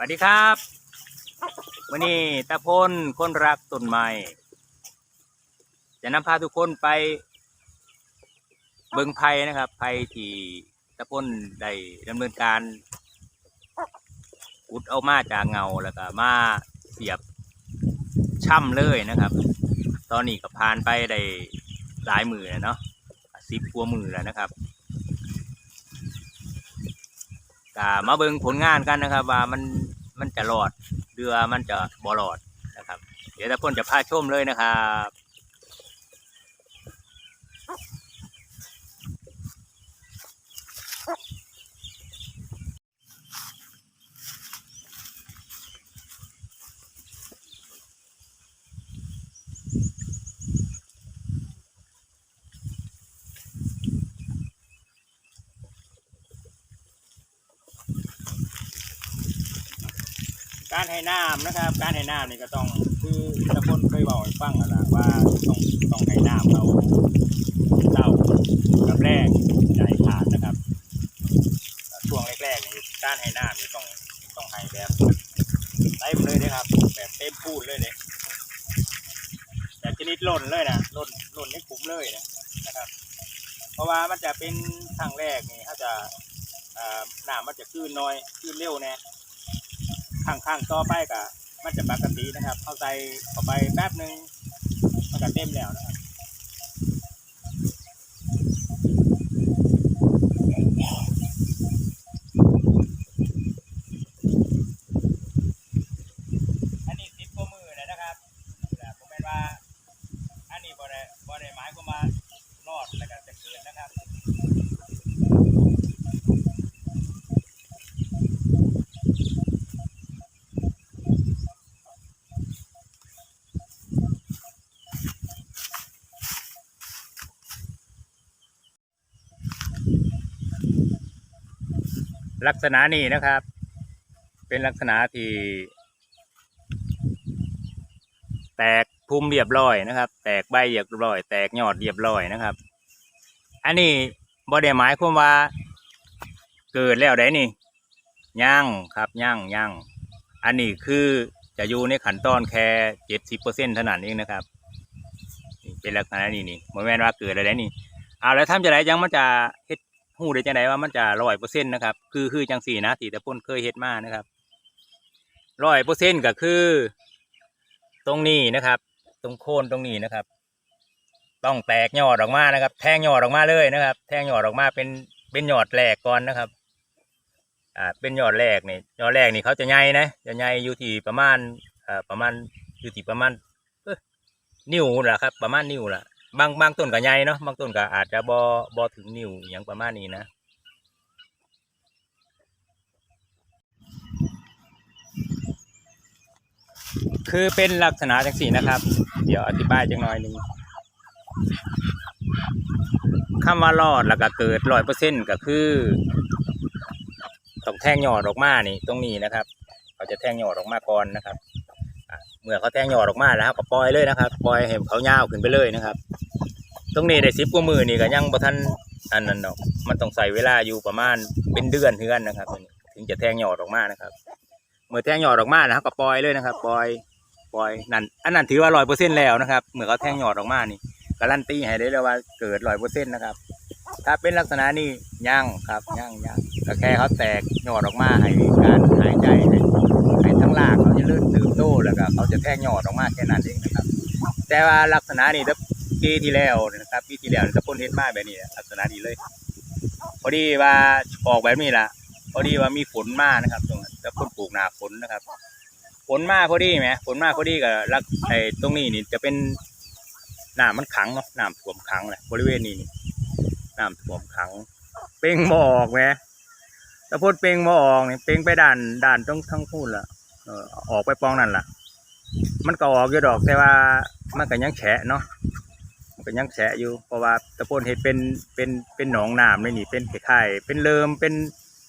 สวัสดีครับวันนี้ตาพลคนรักต้นไม้จะนำพาทุกคนไป เบิงไผ่นะครับไผ่ที่ตาพลได้ดำเนินการอุดเอามาจากเงาแล้วก็มาเสียบช่ำเลยนะครับ ตอนนี้ก็ผ่านไปได้หลายมือเนาะสิบกว่ามือแล้วนะครับก็มาเบิงผลงานกันนะครับ ว่ามัน มันจะรอดเรือมันจะบ่รอดนะครับ เดี๋ยวตะพ่นจะพาชมเลยนะครับ ให้น้ำนะครับ การให้น้ำนี่ก็ต้องคือตะพนเคยบอกให้ฟังอะนะว่าต้องต้องให้น้ำเขาเต้ากับแรกให้ขาดนะครับช่วงแรกๆนี่การให้น้ำนี่ต้องต้องให้แบบเต็มเลยนะครับ แบบเต็มพูดเลยเนี่ยแบบชนิดล่นเลยนะล่นล่นให้คุ้มเลยนะนะครับ เพราะว่ามันจะเป็นครั้งแรกนี่เขาจะน้ำมันจะขึ้นน้อยขึ้นเร็วแน่ ข้างๆต่อไปก็มันจะปกตินะครับเข้าใจเข้าไปแป๊บหนึ่งมันก็เต็มแล้วนะครับอันนี้สิบกว่ามือเลยนะครับแต่ผมเป็นว่า อันนี้บ่ได้บ่ได้หมายความว่ารอดแล้วก็จะเกิดนะครับ ลักษณะนี้นะครับ เป็นลักษณะที่ แตกภูมิเรียบร้อยนะครับ แตกใบเรียบร้อย แตกยอดเรียบร้อยนะครับ อันนี้บ่ได้หมายความว่า เกิดแล้วได้นี่ย่างครับย่างย่างอันนี้คือจะอยู่ในขั้นตอนแค่เจ็ดสิบเปอร์เซ็นต์เท่านั้นเองนะครับนี่เป็นลักษณะนี้นี่โมแมนว่าเกิดอะไรได้นี่เอาแล้วทำจะไรยังมันจะเฮ็ด หูได้จังไดว่ามันจะร้อยเปอร์เซ็นต์นะครับ คือคือจังสี่นะที่แต่พ่นเคยเฮ็ดมานะครับร้อยเปอร์เซ็นต์ก็คือ ตรงนี้นะครับ ตรงโคนตรงนี้นะครับ ต้องแตกยอดออกมานะครับ แทงยอดออกมาเลยนะครับ แทงยอดออกมาเป็นเป็นยอดแรกก่อนนะครับอ่าเป็นยอดแรกนี่ยอดแรกนี่เขาจะใหญ่นะจะใหญ่อยู่ที่ประมาณอ่าประมาณอยู่ที่ประมาณนิ้วแหละครับ ประมาณนิ้วละ บางบางต้นก็ใหญ่เนาะบางต้นก็อาจจะบอบอถึงนิ้วอย่างประมาณนี้นะคือเป็นลักษณะจังสี่นะครับ เดี๋ยวอธิบายจังหน่อยหนึ่งคำว่ารอดแล้วก็เกิดร้อยเปอร์เซ็นต์ก็คือต้องแทงยอดออกมานี่ตรงนี้นะครับเขาจะแทงยอดออกมาก่อนนะครับ มื่อเขาแทงยอดออกมาแล้วก็ปล่อยเลยนะครับปล่อยให้เขายาวขึ้นไปเลยนะครับ ตรงนี้ได้สิบกว่ามือนี่ก็ยังบ่ทันอันนั้นดอกมันต้องใส่เวลาอยู่ประมาณเป็นเดือนเทือนนะครับถึงจะแทงยอดออกมานะครับ เมื่อแทงยอดออกมานะครับก็ปล่อยเลยนะครับ ปล่อยปล่อยนั่นอันนั้นถือว่าร้อยเปอร์เซ็นแล้วนะครับเมื่อเขาแทงยอดออกมานี่การันตีให้ได้เลยว่าเกิดร้อยเปอร์เซ็นต์นะครับ ถ้าเป็นลักษณะนี้ย่างครับย่างย่างก็แค่เขาแตกยอดออกมาให้การหายใจให้ ทั้งรากเขาจะเลื่อนตื่นโตแล้วก็เขาจะแทงยอดออกมาแค่นั้นเองนะครับ แต่ว่าลักษณะนี้ถ้าปีที่แล้วนะครับปีที่แล้วถ้าพ่นเฮ็ดมาแบบนี้ลักษณะนี้เลย พอดีว่าออกแบบนี้ละพอดีว่ามีฝนมานะครับตรงนั้นแล้วคนปลูกหนาฝนนะครับฝนมาพอดีไหมฝนมาพอดีกับลักไอ้ตรงนี้นี่จะเป็นน้ำมันขังเนาะน้ำท่วมขังเลยบริเวณนี้นี่น้ำท่วมขัง เป่งหมอกไหมถ้าพ่นเป่งหมอกเนี่ยเป่งไปด่านด่านตรงทั้งพูนละ ออกไปปองนั่นล่ะ มันก็ออกอยู่ดอกแต่ว่ามันก็ยังแฉะเนาะมันก็ยังแฉะอยู่ เพราะว่าตะโพนเห็ดเป็นเป็นเป็นหนองน้ำเลยนี่เป็นไข่เป็นเลิมเป็น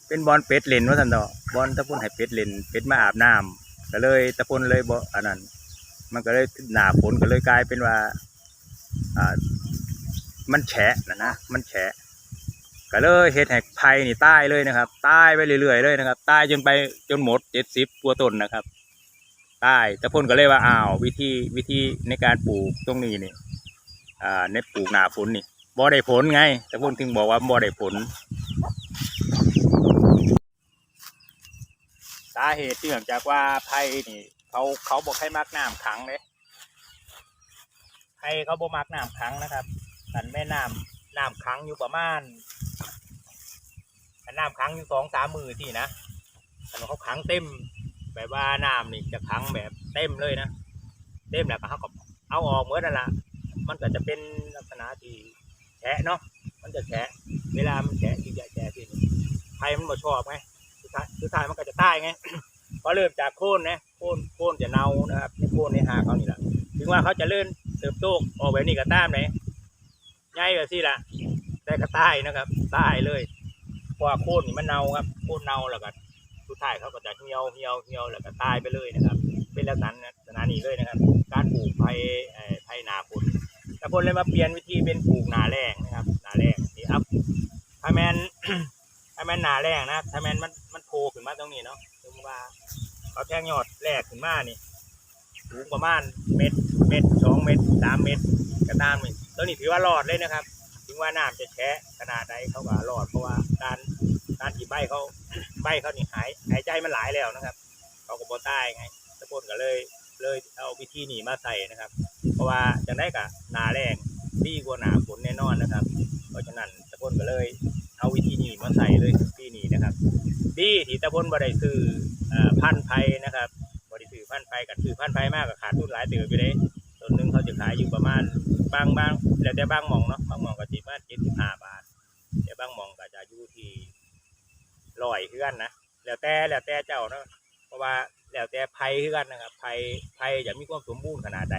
เป็นบอลเป็ดเล่นว่าสันดอกบอลตะโพนให้เป็ดเล่นเป็ดมาอาบน้ำก็เลยตะโพนเลยบ่อันนั้น มันก็เลยหนาฝนก็เลยกลายเป็นว่าอ่ามันแฉะนะนะมันแฉะ ก็เลยเฮ็ดให้ไผ่นี่ใตายเลยนะครับใตายไปเรื่อยๆเลยนะครับใตายจนไปจนหมดเจ็ดสิบกว่าต้นนะครับใตายแต่พ่นก็เลยว่าอ้าววิธีวิธีในการปลูกตรงนี้นี่อ่าในปลูกหนาฝนนี่บ่ได้ผลไง แต่พ่นถึงบอกว่าบ่ได้ผล สาเหตุที่เนื่องจากว่าไผ่นี่เขาเขาบอกให้มักน้ำขังเลยไผ่เขาบอกมักน้ำขังนะครับสันแม่น้ำน้ำขังอยู่ประมาณ น้ำขังอยู่สองสามมือที่นะแต่เขาขังเต็ม แบบว่าน้ำนี่จะขังแบบเต็มเลยนะ เต็มแล้วก็เขาก็เอาออกเมื่อนั่นละมันก็จะเป็นลักษณะที่แฉะเนาะ มันจะแฉะ เวลามันแฉะที่จะแฉะที่ไผ่มันบ่ชอบไงสุดท้ายสุดท้ายมันก็จะตายไงพอเริ่มจากโค่นนะโค่นโค่นจะเน่านะครับในโค่นในหาเขานี่แหละถึงว่าเขาจะเลื่อนเติบโตออกแบบนี้ก็ตามไหนใหญ่แบบนี้ละแต่ก็ตายนะครับตายเลย เพราะว่าโค่นนี่มันเน่าครับโค่นเน่าแล้วก็สุดท้ายเขาก็จะเหี่ยวเหี่ยวเหี่ยวแล้วก็ตายไปเลยนะครับ เป็นลักษณะลักษณะนี้เลยนะครับ การปลูกไผ่ไผ่นาฝนแต่พลเลยมาเปลี่ยนวิธีเป็นปลูกนาแรงนะครับนาแรงนี่ครับถ้าแมนถ้าแมนนาแรงนะถ้าแมนมันมันโผล่ขึ้นมาตรงนี้เนาะสมมติว่าเขาแทงยอดแรกขึ้นมานี่สูงประมาณเม็ดเม็ดสองเม็ดสามเม็ดกระตามนี่ตัวนี้ถือว่ารอดเลยนะครับ ถึงว่าน้ำจะแฉะขนาดใดเขาก็รอดเพราะว่าการการที่ใบเขาใบเขานี่หายหายใจมันหลายแล้วนะครับ เขาก็บ่ตายไงตะพนก็เลยเลยเอาวิธีหนีมาใส่นะครับ เพราะว่าจังได้กับนาแรงดีกว่าหนาฝนแน่นอนนะครับ เพราะฉะนั้นตะพนก็เลยเอาวิธีหนีมาใส่เลยที่นี่นะครับดีที่ตะพนบริซื้อเอ่อพันไผ่นะครับบริซื้อพันไผ่กับซื้อพันไผ่มากกับขาดทุนหลายเติบอยู่เลย นหนึ่งเขาจะขายอยู่ประมาณบางบางแล้วแต่บางหมองเนาะบางหมองก็จีประมาณเจ็ดสิบห้าบาทแต่บางหมองก็จะอยู่ที่ร้อยเพื่อนนะแล้วแต่แล้วแต่เจ้าเนาะเพราะว่าแล้วแต่ไผ่เพื่อนนะครับไผ่ไผ่จะมีความสมบูรณ์ขนาดใด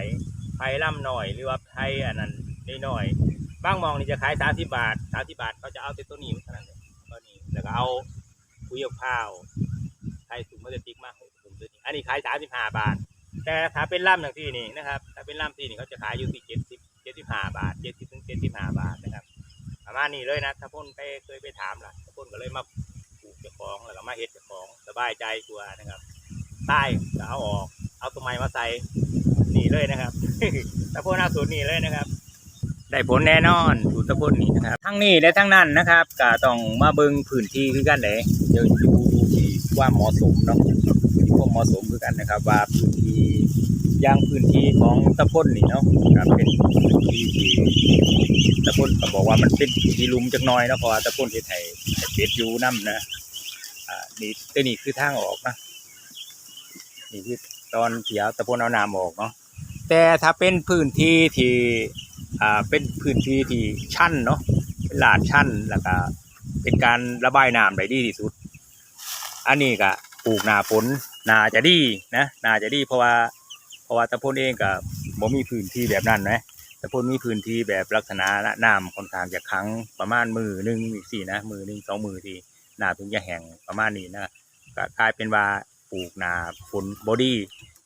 ไผ่ล่ำหน่อยหรือว่าไผ่อันนั้นน้อยบางหมองนี่จะขายสามสิบาทสามสิบาทเขาจะเอาแต่ตัวนี้เท่านั้นเองตัวนี้แล้วก็เอาคุยกับข้าวใช้ถุงพลาสติกมาให้ถุงตัวนี้อันนี้ขายสามสิบห้าบาท แต่ถ้าเป็นล่ำอย่างที่นี่นะครับ เป็นล่ำที่นี่เขาจะขายอยู่ที่เจ็ดสิบเจ็ดสิบห้าบาทเจ็ดสิบถึงเจ็ดสิบห้าบาทนะครับประมาณนี้เลยนะถ้าพ่นไปเคยไปถามล่ะถ้าพ่นก็เลยมาปลูกเจ้าของแล้วก็มาเฮ็ดเจ้าของสบายใจกว่านะครับใต้ก็เอาออก เอาตัวใหม่มาใส่นี่เลยนะครับถ้าพ่นเอาสูตรนี่เลยนะครับ ได้ผลแน่นอนสูตรตะพ่นนี่นะครับ ทั้งนี้และทั้งนั้นนะครับก็ต้องมาเบิ่งพื้นที่คือกันเลยเดี๋ยวดูที่ว่าเหมาะสมเนาะที่ว่าเหมาะสมคือกันนะครับ ว่าพื้นที่ อย่างพื้นที่ของตะพ่นนี่เนาะก็เป็นพื้นที่ที่ตะพ่นก็บอกว่ามันเป็นที่ลุมจักหน้อยเนาะเพราะว่าตะพ่นเฮ็ดให้ให้เป็ดอยู่นํนะอ่านี่ตัวนี้คือทางออกนะนี่คือตอนเสียตะพ่นเอาน้ำออกเนาะแต่ถ้าเป็นพื้นที่ที่อ่าเป็นพื้นที่ที่ชันเนาะเป็นลาดชันแล้วก็เป็นการระบายน้ำได้ดีที่สุด อันนี้ก็ปลูกหนาฝนนาจะดีนะนาจะดีเพราะว่า ราะว่าตะพนเองก็บ่มีพื้นที่แบบนั้นนะตะพนมีพื้นที่แบบลักษณะน้ำค่อนข้างจะขังประมาณมือหนึ่งสี่นะมือหนึ่งสองมือที่น้ำถึงจะแห้งประมาณนี้นะก็กลายเป็นว่าปลูกนาฝนบอดี้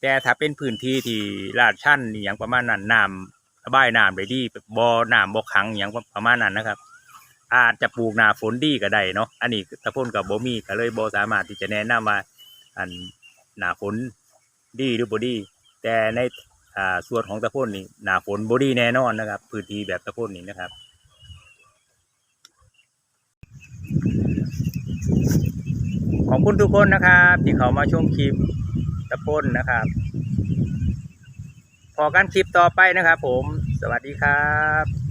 แต่ถ้าเป็นพื้นที่ที่ลาดชันอย่างประมาณนั้นน้ำระบายน้ำได้ดีบ่อน้ำบ่อขังอย่างประมาณนั้นนะครับ อาจจะปลูกนาฝนดีก็ได้เนาะอันนี้ตะพ่นกับบ่มีก็เลยบ่สามารถที่จะแนะนำว่าอันหนาฝนดีหรือบ่ดี แต่ในส่วนของตะพ่นนี่หนาฝนบอดีแน่นอนนะครับพื้นที่แบบตะพ่นนี่นะครับขอบคุณทุกคนนะครับ ที่เขามาชมคลิปตะพ้นนะครับพอกันคลิปต่อไปนะครับผม สวัสดีครับ